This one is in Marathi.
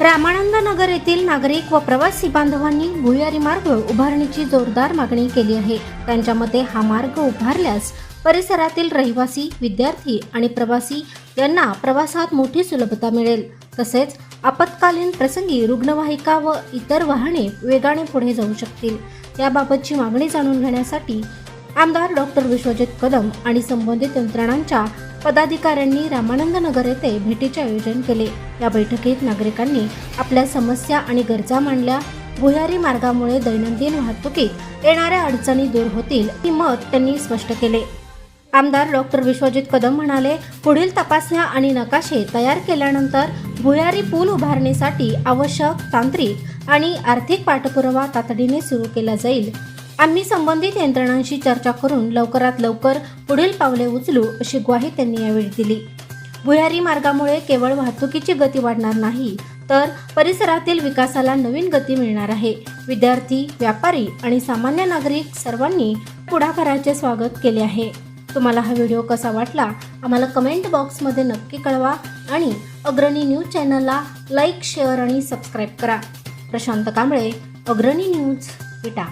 रामानंद नगर येथील नागरिक व प्रवासी बांधवांनी भुयारी मार्ग उभारणीची जोरदार मागणी केली आहे. त्यांच्या मते हा मार्ग उभारल्यास परिसरातील रहिवासी विद्यार्थी आणि प्रवासी यांना प्रवासात मोठी सुलभता मिळेल. तसेच आपत्कालीन प्रसंगी रुग्णवाहिका व इतर वाहने वेगाने पुढे जाऊ शकतील. याबाबतची मागणी जाणून घेण्यासाठी आमदार डॉक्टर विश्वजित कदम आणि संबंधित यंत्रणांच्या पदाधिकाऱ्यांनी रामानंदनगर येथे भेटीचे आयोजन केले. या बैठकीत नागरिकांनी आपल्या समस्या आणि गरजा मांडल्या. भुयारी मार्गामुळे दैनंदिन वाहतुकीत येणाऱ्या अडचणी दूर होतील ही मत त्यांनी स्पष्ट केले. आमदार डॉक्टर विश्वजित कदम म्हणाले पुढील तपासण्या आणि नकाशे तयार केल्यानंतर भुयारी पूल उभारणीसाठी आवश्यक तांत्रिक आणि आर्थिक पाठपुरावा तातडीने सुरू केला जाईल. आम्ही संबंधित यंत्रणांशी चर्चा करून लवकरात लवकर पुढील पावले उचलू अशी ग्वाही त्यांनी यावेळी दिली. भुयारी मार्गामुळे केवळ वाहतुकीची गती वाढणार नाही तर परिसरातील विकासाला नवीन गती मिळणार आहे. विद्यार्थी व्यापारी आणि सामान्य नागरिक सर्वांनी पुढाकाराचे स्वागत केले आहे. तुम्हाला हा व्हिडिओ कसा वाटला आम्हाला कमेंट बॉक्समध्ये नक्की कळवा आणि अग्रणी न्यूज चॅनलला लाईक शेअर आणि सबस्क्राईब करा. प्रशांत कांबळे अग्रणी न्यूज विटा.